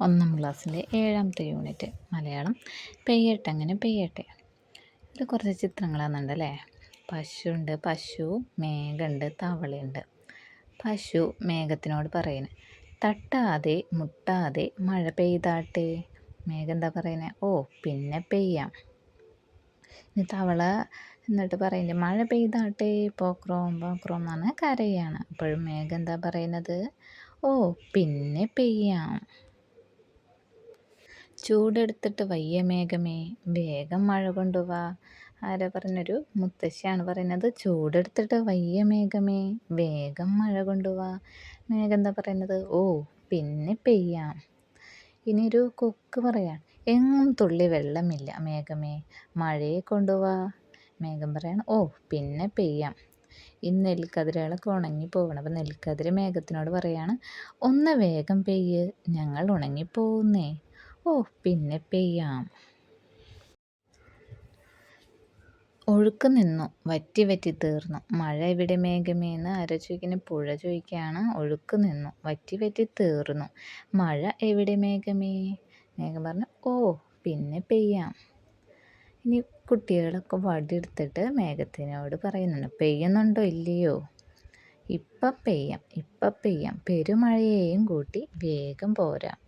ഒന്നാം ക്ലാസ്സിലെ ഏഴാമത്തെ യൂണിറ്റ് മലയാളം. പെയ്യട്ടെ അങ്ങനെ പെയ്യട്ടെ. ഇത് കുറച്ച് ചിത്രങ്ങളാണെന്നുണ്ട് അല്ലേ പശുണ്ട് പശു മേഘമുണ്ട് തവളയുണ്ട്. പശു മേഘത്തിനോട് പറയുന്നത് തട്ടാതെ മുട്ടാതെ മഴ പെയ്താട്ടെ. മേഘം എന്താ പറയുന്നത് ഓ പിന്നെ പെയ്യാം. ഇനി തവള എന്നിട്ട് പറയുന്നത് മഴ പെയ്താട്ടെ പോക്രോം പോക്രോം എന്ന് പറഞ്ഞാൽ കരയാണ്. അപ്പോഴും മേഘം എന്താ പറയുന്നത്? ഓ പിന്നെ പെയ്യാം. ചൂടെടുത്തിട്ട് വയ്യ മേഘമേ വേഗം മഴ കൊണ്ടുവാ. ആരാ പറഞ്ഞൊരു മുത്തശ്ശിയാണ് പറയുന്നത്. ചൂടെടുത്തിട്ട് വയ്യ മേഘമേ വേഗം മഴ കൊണ്ടുവാ. മേഘം എന്താ പറയുന്നത്? ഓ പിന്നെ പെയ്യാം. ഇനി ഒരു കൊക്ക് പറയാം. എങ്ങും തുള്ളി വെള്ളമില്ല മേഘമേ. മഴയെ കൊണ്ടുവാ. മേഘം പറയാണ് ഓ പിന്നെ പെയ്യാം. ഈ നെൽക്കതിരകളൊക്കെ ഉണങ്ങി പോകണം അപ്പം നെൽക്കതിര് മേഘത്തിനോട് പറയാണ് ഒന്ന് വേഗം പെയ്യ്. ഞങ്ങൾ ഉണങ്ങിപ്പോകുന്നേ ഓ പിന്നെ പെയ്യാം. ഒഴുക്ക് നിന്നു. വറ്റി വറ്റി തീർന്നു. മഴ എവിടെ മേഘമേന്ന് ആരോ ചോദിക്കുന്ന പുഴ ചോദിക്കുകയാണ് ഒഴുക്ക് നിന്നു. വറ്റി വറ്റി തീർന്നു. മഴ എവിടെ മേഘമേ? മേഘം പറഞ്ഞു ഓ പിന്നെ പെയ്യാം. ഇനി കുട്ടികളൊക്കെ വടിയെടുത്തിട്ട് മേഘത്തിനോട് പറയുന്നുണ്ട് പെയ്യുന്നുണ്ടോ ഇല്ലയോ? ഇപ്പം പെയ്യാം ഇപ്പം പെയ്യാം. പെരുമഴയെയും കൂട്ടി വേഗം പോരാം.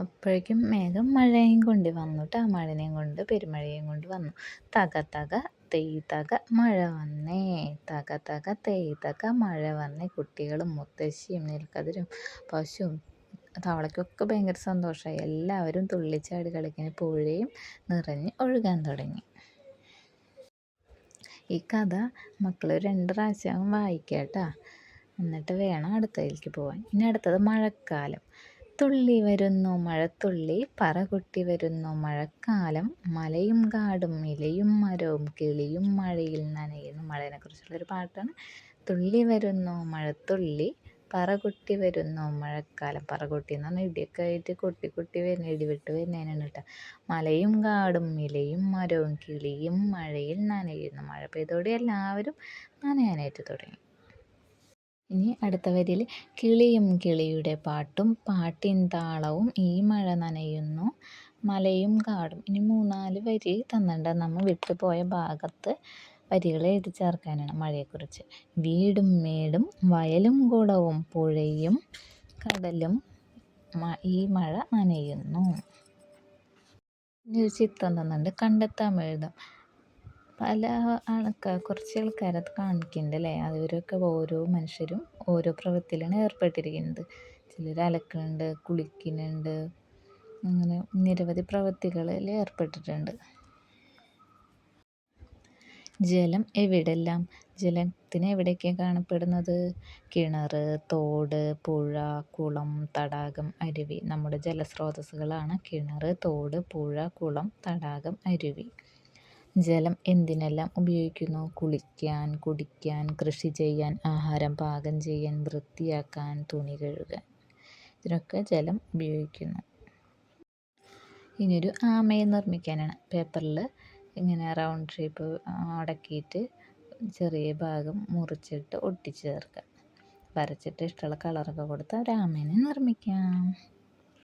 അപ്പോഴേക്കും മേഘം മഴയും കൊണ്ട് വന്നു കേട്ടോ മഴനെയും കൊണ്ട് പെരുമഴയും കൊണ്ട് വന്നു. തക തക തെയ്തക മഴ വന്നേ. തക തക തെയ്തക മഴ വന്നേ. കുട്ടികളും മുത്തശ്ശിയും നെൽക്കതിരും പശുവും തവളയ്ക്കൊക്കെ ഭയങ്കര സന്തോഷമായി എല്ലാവരും തുള്ളിച്ചാടി കളിക്കുന്ന പുഴയും നിറഞ്ഞ് ഒഴുകാൻ തുടങ്ങി. ഈ കഥ മക്കൾ രണ്ട് പ്രാവശ്യം വായിക്കാം എന്നിട്ട് വേണം അടുത്തതിലേക്ക് പോവാൻ. ഇനി അടുത്തത് മഴക്കാലം. തുള്ളി വരുന്നു മഴത്തുള്ളി പറകൊട്ടി വരുന്നു. മഴക്കാലം മലയും കാടും ഇലയും മരവും കിളിയും മഴയിൽ നനയുന്നു. മഴയെക്കുറിച്ചുള്ളൊരു പാട്ടാണ്. തുള്ളി വരുന്നു മഴത്തുള്ളി പറകൊട്ടി വരുന്നു. മഴക്കാലം പറകൊട്ടി എന്ന് പറഞ്ഞാൽ ഇടിയൊക്കെ ആയിട്ട് കൊട്ടി കൊട്ടി വരുന്ന ഇടിവിട്ട് വരുന്നതിനാണ് കേട്ടോ. മലയും കാടും ഇലയും മരവും കിളിയും മഴയിൽ നനയുന്നു. മഴ പെയ്തോടെ എല്ലാവരും നനയാനായിട്ട് തുടങ്ങി. ഇനി അടുത്ത വരിയിൽ കിളിയും കിളിയുടെ പാട്ടും പാട്ടിൻ താളവും ഈ മഴ നനയുന്നു മലയും കാടും. ഇനി മൂന്നാൽ വരി തന്നിട്ട് നമ്മൾ വിട്ടുപോയ ഭാഗത്ത് വരികൾ എഴുതി ചേർക്കാനാണ് മഴയെക്കുറിച്ച്. വീടും മേടും വയലും കുളവും പുഴയും കടലും ഈ മഴ നനയുന്നു. ഇനി ഒരു ചിത്രം തന്നിട്ടുണ്ട്. കണ്ടെത്താൻ എഴുതാം പല ആൾക്കാർ കുറച്ച് ആൾക്കാരത് കാണിക്കുന്നുണ്ട് അല്ലേ അവരൊക്കെ ഓരോ മനുഷ്യരും ഓരോ പ്രവൃത്തിയിലാണ് ഏർപ്പെട്ടിരിക്കുന്നത്. ചിലർ അലക്കുന്നുണ്ട് കുളിക്കുന്നുണ്ട് അങ്ങനെ നിരവധി പ്രവൃത്തികളിൽ ഏർപ്പെട്ടിട്ടുണ്ട്. ജലം എവിടെല്ലാം? ജലത്തിന് എവിടെയൊക്കെ കാണപ്പെടുന്നത്? കിണർ തോട് പുഴ കുളം തടാകം അരുവി. നമ്മുടെ ജലസ്രോതസ്സുകളാണ് കിണർ തോട് പുഴ കുളം തടാകം അരുവി. ജലം എന്തിനെല്ലാം ഉപയോഗിക്കുന്നു? കുളിക്കാൻ കുടിക്കാൻ കൃഷി ചെയ്യാൻ ആഹാരം പാകം ചെയ്യാൻ വൃത്തിയാക്കാൻ തുണി കഴുകാൻ. ഇതിനൊക്കെ ജലം ഉപയോഗിക്കുന്നു. ഇനിയൊരു ആമയെ നിർമ്മിക്കാനാണ്. പേപ്പറിൽ ഇങ്ങനെ റൗണ്ട് ഷേപ്പ് അടക്കിയിട്ട് ചെറിയ ഭാഗം മുറിച്ചിട്ട് ഒട്ടിച്ചു ചേർക്കുക. വരച്ചിട്ട് ഇഷ്ടമുള്ള കളറൊക്കെ കൊടുത്ത് ഒരു ആമേനെ നിർമ്മിക്കാം.